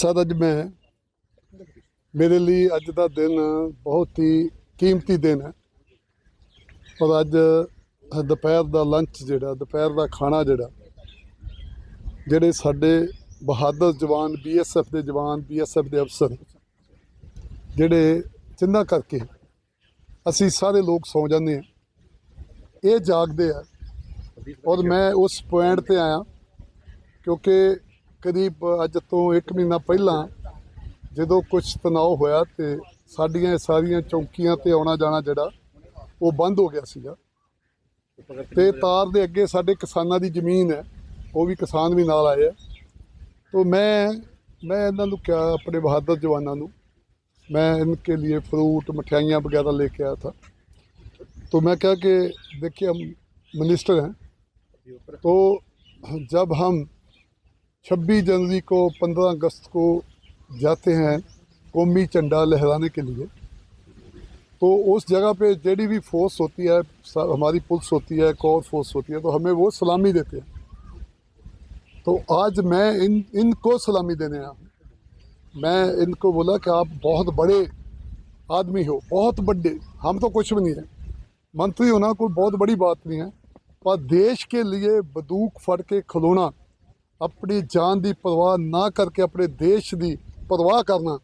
Sir ਅੱਜ ਮੈਂ, ਮੇਰੇ ਲਈ ਅੱਜ ਦਾ ਦਿਨ ਬਹੁਤ ਹੀ ਕੀਮਤੀ ਦਿਨ ਹੈ। ਔਰ ਅੱਜ ਦੁਪਹਿਰ ਦਾ ਲੰਚ ਜਿਹੜਾ, ਦੁਪਹਿਰ ਦਾ ਖਾਣਾ ਜਿਹੜਾ, ਜਿਹੜੇ ਸਾਡੇ ਬਹਾਦਰ ਜਵਾਨ ਬੀਐਸਐਫ ਦੇ ਜਵਾਨ ਬੀਐਸਐਫ ਦੇ ਅਫਸਰ, ਜਿਹੜੇ ਜਿੰਨਾ ਕਰਕੇ ਅਸੀਂ ਸਾਰੇ ਲੋਕ ਸੌ ਜਾਂਦੇ ਹਾਂ, ਇਹ ਜਾਗਦੇ ਆ। ਔਰ ਮੈਂ ਉਸ ਪੁਆਇੰਟ ਤੇ ਆਇਆ, ਕਿਉਂਕਿ ਕਰੀਬ ਅੱਜ ਤੋਂ 1 ਮਹੀਨਾ ਪਹਿਲਾਂ ਜਦੋਂ ਕੁਝ ਤਣਾਅ ਹੋਇਆ ਤੇ ਸਾਡੀਆਂ ਇਹ ਸਾਰੀਆਂ ਚੌਕੀਆਂ ਤੇ ਆਉਣਾ ਜਾਣਾ ਜਿਹੜਾ ਉਹ ਬੰਦ ਹੋ ਗਿਆ ਸੀਗਾ ਤੇ ਤਾਰ ਦੇ ਅੱਗੇ ਸਾਡੇ ਕਿਸਾਨਾਂ ਦੀ ਜ਼ਮੀਨ ਹੈ ਉਹ ਵੀ ਕਿਸਾਨ ਵੀ ਨਾਲ ਆਏ ਆ तो मैं मैं ਇਹਨਾਂ ਨੂੰ ਕਿਹਾ ਆਪਣੇ ਬਹਾਦਰ ਜਵਾਨਾਂ ਨੂੰ मैं इनके लिए फ्रूट मिठाइयाँ वगैरह लेके आया था तो मैं क्या कि देखिए हम मिनिस्टर हैं तो जब हम 26 जनवरी को 15 अगस्त को जाते हैं कौमी झंडा लहराने के लिए तो उस जगह पे जेडी भी फोर्स होती है स- हमारी पुलिस होती है एक और फोर्स होती है तो हमें वो सलामी देते हैं तो आज मैं इन इनको सलामी देने आया हूँ मैं इनको बोला कि आप बहुत बड़े आदमी हो बहुत बड़े हम तो कुछ भी नहीं है मंत्री होना कोई बहुत बड़ी बात नहीं है पर देश के लिए बंदूक फड़ के खलोना ਆਪਣੀ ਜਾਨ ਦੀ ਪਰਵਾਹ ਨਾ ਕਰਕੇ ਆਪਣੇ ਦੇਸ਼ ਦੀ ਪਰਵਾਹ ਕਰਨਾ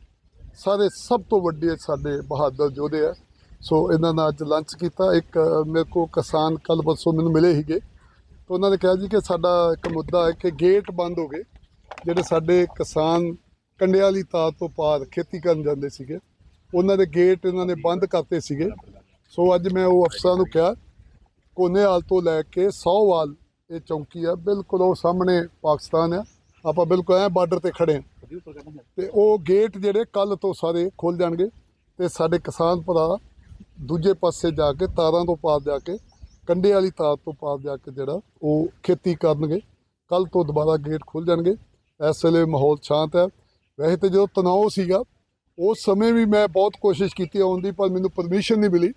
ਸਾਰੇ ਸਭ ਤੋਂ ਵੱਡੇ ਸਾਡੇ ਬਹਾਦਰ ਯੋਧੇ ਆ। ਸੋ ਇਹਨਾਂ ਨਾਲ ਅੱਜ ਲੰਚ ਕੀਤਾ। ਇੱਕ ਮੇਰੇ ਕੋ ਕਿਸਾਨ ਕੱਲ ਬਸੋਂ ਮੈਨੂੰ ਮਿਲੇ ਸੀਗੇ। ਤਾਂ ਉਹਨਾਂ ਨੇ ਕਿਹਾ ਜੀ ਕਿ ਸਾਡਾ ਇੱਕ ਮੁੱਦਾ ਹੈ ਕਿ ਗੇਟ ਬੰਦ ਹੋ ਗਏ, ਜਿਹੜੇ ਸਾਡੇ ਕਿਸਾਨ ਕੰਡਿਆਂ ਵਾਲੀ ਤਾਰ ਤੋਂ ਪਾਰ ਖੇਤੀ ਕਰਨ ਜਾਂਦੇ ਸੀਗੇ, ਉਹਨਾਂ ਦੇ ਗੇਟ ਇਹਨਾਂ ਨੇ ਬੰਦ ਕਰਤੇ ਸੀਗੇ। ਸੋ ਅੱਜ ਮੈਂ ਉਹ ਅਫਸਰਾਂ ਨੂੰ ਕਿਹਾ, ਕੋਨੇਵਾਲ ਤੋਂ ਲੈ ਕੇ ਸੌਵਾਲ ਇਹ ਚੌਂਕੀ ਆ, ਬਿਲਕੁਲ ਉਹ ਸਾਹਮਣੇ ਪਾਕਿਸਤਾਨ ਆ। ਆਪਾਂ ਬਿਲਕੁਲ ਐ ਬਾਰਡਰ ਤੇ ਖੜੇ ਹਾਂ। ਤੇ ਉਹ ਗੇਟ ਜਿਹੜੇ ਕੱਲ ਤੋਂ ਸਾਰੇ ਖੁੱਲ ਜਾਣਗੇ ਤੇ ਸਾਡੇ ਕਿਸਾਨ ਭਰਾ ਦੂਜੇ ਪਾਸੇ ਜਾ ਕੇ ਤਾਰਾਂ ਤੋਂ ਪਾਰ ਜਾ ਕੇ ਕੰਡੇ ਵਾਲੀ ਤਾਰ ਤੋਂ ਪਾਰ ਜਾ ਕੇ ਜਿਹੜਾ ਉਹ ਖੇਤੀ ਕਰਨਗੇ। ਕੱਲ ਤੋਂ ਦੁਬਾਰਾ ਗੇਟ ਖੁੱਲ ਜਾਣਗੇ। ਇਸ ਵੇਲੇ ਮਾਹੌਲ ਸ਼ਾਂਤ ਹੈ ਵੈਸੇ ਤੇ ਜਦੋਂ ਤਣਾਅ ਸੀਗਾ, ਉਸ ਸਮੇਂ ਵੀ ਮੈਂ ਬਹੁਤ ਕੋਸ਼ਿਸ਼ ਕੀਤੀ ਆਉਣ ਦੀ, ਪਰ ਮੈਨੂੰ ਪਰਮਿਸ਼ਨ ਨਹੀਂ ਮਿਲੀ।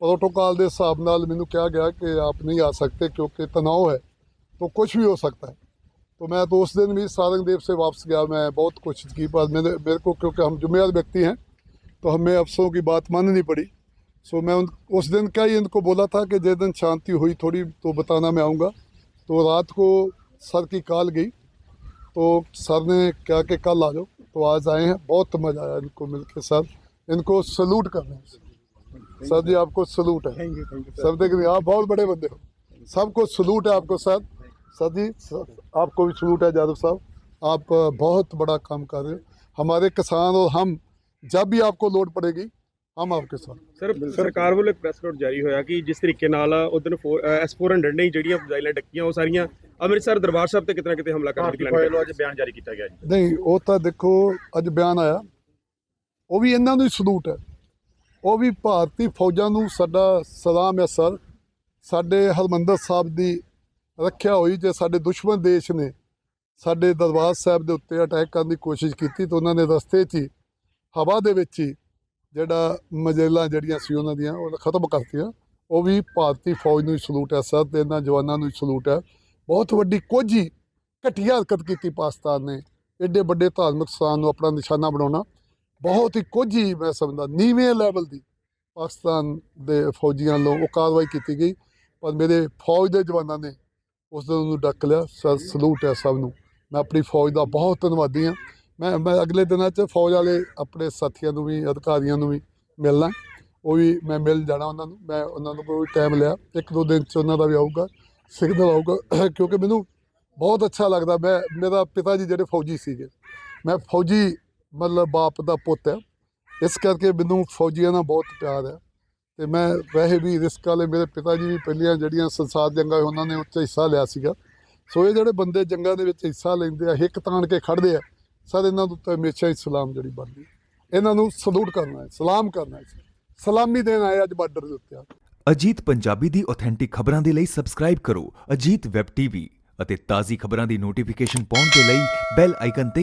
प्रोटोकॉल के हिसाब नाल मैंने कहा गया कि आप नहीं आ सकते क्योंकि तनाव है तो कुछ भी हो सकता है। तो मैं तो उस दिन भी सारंगदेव से वापस गया, मैं बहुत कोशिश की, पर मेरे मेरे को क्योंकि हम जिम्मेदार व्यक्ति हैं तो हमें अफसरों की बात माननी पड़ी। सो मैं उन, उस दिन क्या ही इनको बोला था कि जिस दिन शांति हुई थोड़ी तो बताना मैं आऊँगा। तो रात को सर की कॉल गई तो सर ने क्या कि कल आ जाओ। तो आज आए हैं, बहुत मज़ा आया इनको मिल के सर। इनको सल्यूट कर रहे हैं। सर जी आपको सलूट है thank you thank you sir देख रहे हैं, आप बहुत बड़े बंदे हो सबको सलूट है आपको सर सर जी सर, आपको भी सलूट है यादव साहब आप अ, बहुत बड़ा काम कर रहे हो हमारे किसान और हम जब भी आपको लोड पड़ेगी हम आपके साथ ਸਰ ਸਰਕਾਰ ਵੱਲੋਂ ਇੱਕ ਪ੍ਰੈਸ ਨੋਟ ਜਾਰੀ ਹੋਇਆ ਕਿ ਜਿਸ ਤਰੀਕੇ ਨਾਲ ਉਦੋਂ S400 ਨੇ ਜਿਹੜੀਆਂ ਮਿਜ਼ਾਈਲਾਂ ਡੱਕੀਆਂ ਉਹ ਸਾਰੀਆਂ ਅੰਮ੍ਰਿਤਸਰ ਦਰਬਾਰ ਸਾਹਿਬ ਤੇ ਕਿਤੇ ਨਾ ਕਿਤੇ ਹਮਲਾ ਕਰਨ ਦੀ ਭਾਰਤੀ ਪਲਾਨ ਫੌਜ ਕਰ ਵੱਲੋਂ ਅੱਜ ਬਿਆਨ ਜਾਰੀ ਕੀਤਾ ਗਿਆ ਜੀ ਨਹੀਂ ਉਹ ਤਾਂ ਦੇਖੋ ਅੱਜ ਬਿਆਨ ਆਇਆ ਉਹ ਵੀ ਇਹਨਾਂ ਨੂੰ ਹੀ ਸਲੂਟ ਹੈ ਉਹ ਵੀ ਭਾਰਤੀ ਫੌਜਾਂ ਨੂੰ ਸਾਡਾ ਸਲਾਮ ਹੈ, ਸਰ। ਸਾਡੇ ਹਰਮੰਦਰ ਸਾਹਿਬ ਦੀ ਰੱਖਿਆ ਹੋਈ ਜੇ ਸਾਡੇ ਦੁਸ਼ਮਣ ਦੇਸ਼ ਨੇ ਸਾਡੇ ਦਰਬਾਰ ਸਾਹਿਬ ਦੇ ਉੱਤੇ ਅਟੈਕ ਕਰਨ ਦੀ ਕੋਸ਼ਿਸ਼ ਕੀਤੀ ਤਾਂ ਉਹਨਾਂ ਨੇ ਰਸਤੇ 'ਚ ਹੀ, ਹਵਾ ਦੇ ਵਿੱਚ ਹੀ ਜਿਹੜਾ ਮਜੇਲਾਂ ਜਿਹੜੀਆਂ ਸੀ ਉਹਨਾਂ ਦੀਆਂ, ਉਹ ਖਤਮ ਕਰਤੀਆਂ। ਉਹ ਵੀ ਭਾਰਤੀ ਫੌਜ ਨੂੰ ਹੀ ਸਲੂਟ ਹੈ, ਸਰ, ਤੇ ਇਹਨਾਂ ਜਵਾਨਾਂ ਨੂੰ ਹੀ ਸਲੂਟ ਹੈ। ਬਹੁਤ ਵੱਡੀ ਕੋਝੀ ਘਟੀਆ ਹਰਕਤ ਕੀਤੀ ਪਾਕਿਸਤਾਨ ਨੇ। ਐਡੇ ਵੱਡੇ ਧਾਰਮਿਕ ਸਥਾਨ ਨੂੰ ਆਪਣਾ ਨਿਸ਼ਾਨਾ ਬਣਾਉਣਾ। ਬਹੁਤ ਹੀ ਕੁਝ ਹੀ ਮੈਂ ਸਮਝਦਾ, ਨੀਵੇਂ ਲੈਵਲ ਦੀ ਪਾਕਿਸਤਾਨ ਦੇ ਫੌਜੀਆਂ ਵੱਲੋਂ ਉਹ ਕਾਰਵਾਈ ਕੀਤੀ ਗਈ, ਪਰ ਮੇਰੇ ਫੌਜ ਦੇ ਜਵਾਨਾਂ ਨੇ ਉਸ ਦਿਨ ਉਹਨੂੰ ਡੱਕ ਲਿਆ। ਸਰ, ਸਲੂਟ ਹੈ ਸਭ ਨੂੰ। ਮੈਂ ਆਪਣੀ ਫੌਜ ਦਾ ਬਹੁਤ ਧੰਨਵਾਦੀ ਹਾਂ। ਮੈਂ ਮੈਂ ਅਗਲੇ ਦਿਨਾਂ 'ਚ ਫੌਜ ਵਾਲੇ ਆਪਣੇ ਸਾਥੀਆਂ ਨੂੰ ਵੀ, ਅਧਿਕਾਰੀਆਂ ਨੂੰ ਵੀ ਮਿਲਣਾ। ਉਹ ਵੀ ਮੈਂ ਮਿਲ ਜਾਣਾ ਉਹਨਾਂ ਨੂੰ। ਮੈਂ ਉਹਨਾਂ ਨੂੰ ਕੋਈ ਟਾਈਮ ਲਿਆ। ਇੱਕ ਦੋ ਦਿਨ 'ਚ ਉਹਨਾਂ ਦਾ ਵੀ ਆਊਗਾ ਸਿਗਨਲ ਆਊਗਾ। ਕਿਉਂਕਿ ਮੈਨੂੰ ਬਹੁਤ ਅੱਛਾ ਲੱਗਦਾ। ਮੈਂ, ਮੇਰਾ ਪਿਤਾ ਜੀ ਜਿਹੜੇ ਫੌਜੀ ਸੀਗੇ, ਮੈਂ ਫੌਜੀ ਮਤਲਬ ਬਾਪ ਦਾ ਪੁੱਤ ਹੈ। ਇਸ ਕਰਕੇ ਮੈਨੂੰ ਫੌਜੀਆਂ ਦਾ ਬਹੁਤ ਪਿਆਰ ਹੈ ਤੇ ਮੈਂ ਵੈਸੇ ਵੀ ਰਿਸਕ ਵਾਲੇ ਮੇਰੇ ਪਿਤਾ ਜੀ ਵੀ ਪਹਿਲੀਆਂ ਜਿਹੜੀਆਂ ਸੰਸਾਰ ਜੰਗਾਂ ਉਹਨਾਂ ਨੇ ਉੱਚ ਹਿੱਸਾ ਲਿਆ ਸੀਗਾ। ਸੋ ਇਹ ਜਿਹੜੇ ਬੰਦੇ ਜੰਗਾਂ ਦੇ ਵਿੱਚ ਹਿੱਸਾ ਲੈਂਦੇ ਆ, ਹਿੱਕ ਤਾਣ ਕੇ ਖੜਦੇ ਆ, ਸਰ ਇਹਨਾਂ ਨੂੰ ਤਾਂ ਹਮੇਸ਼ਾ ਹੀ ਸਲਾਮ ਜਿਹੜੀ ਬਣਦੀ ਇਹਨਾਂ ਨੂੰ ਸਲੂਟ ਕਰਨਾ ਹੈ, ਸਲਾਮ ਕਰਨਾ ਹੈ। ਸਲਾਮੀ ਦੇਣ ਆਏ ਅੱਜ ਬਾਰਡਰ ਦੇ ਉੱਤੇ ਅਜੀਤ ਪੰਜਾਬੀ ਦੀ ਆਥੈਂਟਿਕ ਖਬਰਾਂ ਦੇ ਲਈ ਸਬਸਕ੍ਰਾਈਬ ਕਰੋ ਅਜੀਤ ਵੈਬ ਟੀਵੀ ਅਤੇ ਤਾਜ਼ੀ ਖਬਰਾਂ ਦੀ ਨੋਟੀਫਿਕੇਸ਼ਨ ਪਾਉਣ ਦੇ ਲਈ ਬੈਲ ਆਈਕਨ ਤੇ